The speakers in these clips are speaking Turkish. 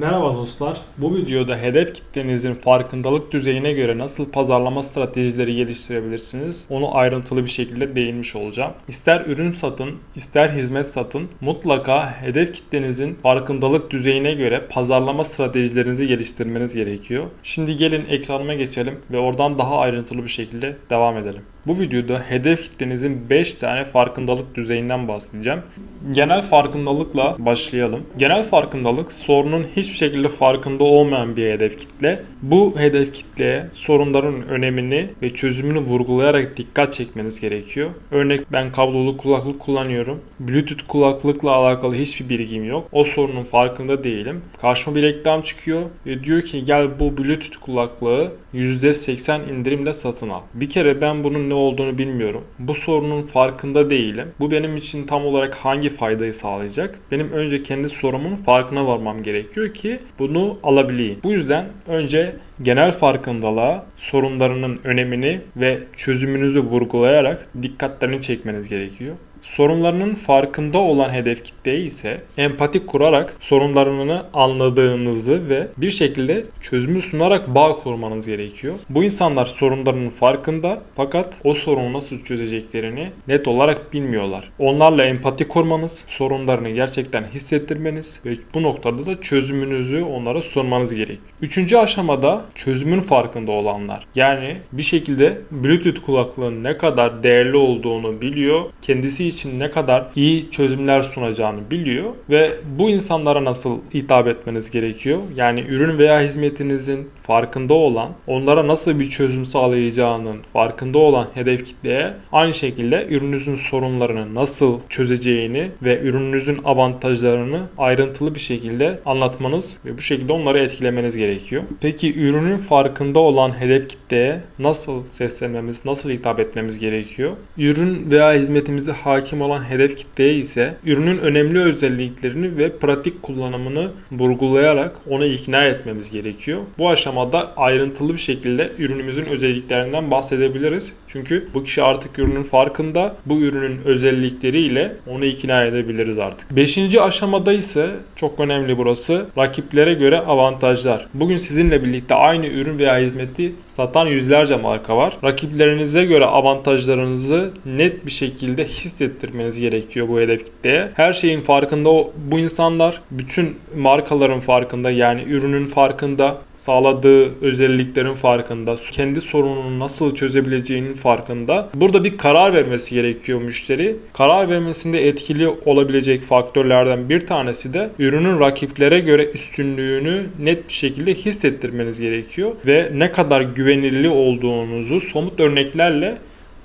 Merhaba dostlar. Bu videoda hedef kitlenizin farkındalık düzeyine göre nasıl pazarlama stratejileri geliştirebilirsiniz onu ayrıntılı bir şekilde değinmiş olacağım. İster ürün satın, ister hizmet satın mutlaka hedef kitlenizin farkındalık düzeyine göre pazarlama stratejilerinizi geliştirmeniz gerekiyor. Şimdi gelin ekranıma geçelim ve oradan daha ayrıntılı bir şekilde devam edelim. Bu videoda hedef kitlenizin 5 tane farkındalık düzeyinden bahsedeceğim. Genel farkındalıkla başlayalım. Genel farkındalık sorunun hiçbir şekilde farkında olmayan bir hedef kitle. Bu hedef kitleye sorunların önemini ve çözümünü vurgulayarak dikkat çekmeniz gerekiyor. Örnek ben kablolu kulaklık kullanıyorum. Bluetooth kulaklıkla alakalı hiçbir bilgim yok. O sorunun farkında değilim. Karşıma bir reklam çıkıyor ve diyor ki gel bu Bluetooth kulaklığı %80 indirimle satın al. Bir kere ben bunun ne olduğunu bilmiyorum. Bu sorunun farkında değilim. Bu benim için tam olarak hangi faydayı sağlayacak? Benim önce kendi sorumun farkına varmam gerekiyor ki bunu alabileyim. Bu yüzden önce genel farkındalığa sorunlarının önemini ve çözümünüzü vurgulayarak dikkatlerini çekmeniz gerekiyor. Sorunlarının farkında olan hedef kitleye ise empati kurarak sorunlarını anladığınızı ve bir şekilde çözümü sunarak bağ kurmanız gerekiyor. Bu insanlar sorunlarının farkında fakat o sorunu nasıl çözeceklerini net olarak bilmiyorlar. Onlarla empati kurmanız, sorunlarını gerçekten hissettirmeniz ve bu noktada da çözümünüzü onlara sunmanız gerekiyor. Üçüncü aşamada çözümün farkında olanlar. Yani bir şekilde Bluetooth kulaklığın ne kadar değerli olduğunu biliyor, kendisi için ne kadar iyi çözümler sunacağını biliyor ve bu insanlara nasıl hitap etmeniz gerekiyor? Yani ürün veya hizmetinizin farkında olan, onlara nasıl bir çözüm sağlayacağının farkında olan hedef kitleye aynı şekilde ürününüzün sorunlarını nasıl çözeceğini ve ürününüzün avantajlarını ayrıntılı bir şekilde anlatmanız ve bu şekilde onları etkilemeniz gerekiyor. Peki ürünün farkında olan hedef kitleye nasıl seslenmemiz, nasıl hitap etmemiz gerekiyor? Ürün veya hizmetimize hakim olan hedef kitleye ise ürünün önemli özelliklerini ve pratik kullanımını vurgulayarak onu ikna etmemiz gerekiyor. Bu aşamada ayrıntılı bir şekilde ürünümüzün özelliklerinden bahsedebiliriz. Çünkü bu kişi artık ürünün farkında, bu ürünün özellikleriyle onu ikna edebiliriz artık. Beşinci aşamada ise çok önemli burası. Rakiplere göre avantajlar. Bugün sizinle birlikte aynı ürün veya hizmeti satan yüzlerce marka var. Rakiplerinize göre avantajlarınızı net bir şekilde hissettirmeniz gerekiyor bu hedef kitleye. Her şeyin farkında o- bu insanlar. Bütün markaların farkında yani ürünün farkında, sağladığı özelliklerin farkında, kendi sorununu nasıl çözebileceğinin farkında. Burada bir karar vermesi gerekiyor müşteri. Karar vermesinde etkili olabilecek faktörlerden bir tanesi de ürünün rakiplere göre üstünlüğünü net bir şekilde hissettirmeniz gerekiyor ve ne kadar güvenilir olduğunuzu somut örneklerle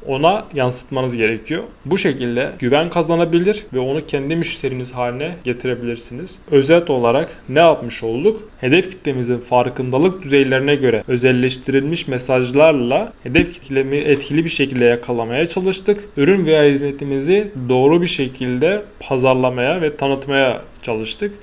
ona yansıtmanız gerekiyor. Bu şekilde güven kazanabilir ve onu kendi müşteriniz haline getirebilirsiniz. Özet olarak ne yapmış olduk? Hedef kitlemizin farkındalık düzeylerine göre özelleştirilmiş mesajlarla hedef kitlemi etkili bir şekilde yakalamaya çalıştık. Ürün veya hizmetimizi doğru bir şekilde pazarlamaya ve tanıtmaya çalıştık.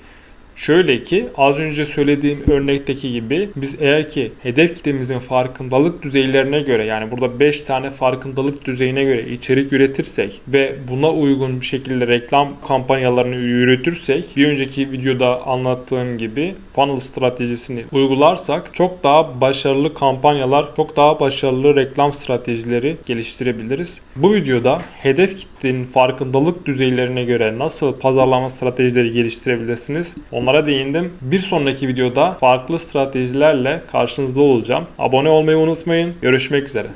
Şöyle ki az önce söylediğim örnekteki gibi biz eğer ki hedef kitlemizin farkındalık düzeylerine göre yani burada 5 tane farkındalık düzeyine göre içerik üretirsek ve buna uygun bir şekilde reklam kampanyalarını yürütürsek bir önceki videoda anlattığım gibi funnel stratejisini uygularsak çok daha başarılı kampanyalar, çok daha başarılı reklam stratejileri geliştirebiliriz. Bu videoda hedef kitlenin farkındalık düzeylerine göre nasıl pazarlama stratejileri geliştirebilirsiniz? Onlara değindim. Bir sonraki videoda farklı stratejilerle karşınızda olacağım. Abone olmayı unutmayın. Görüşmek üzere.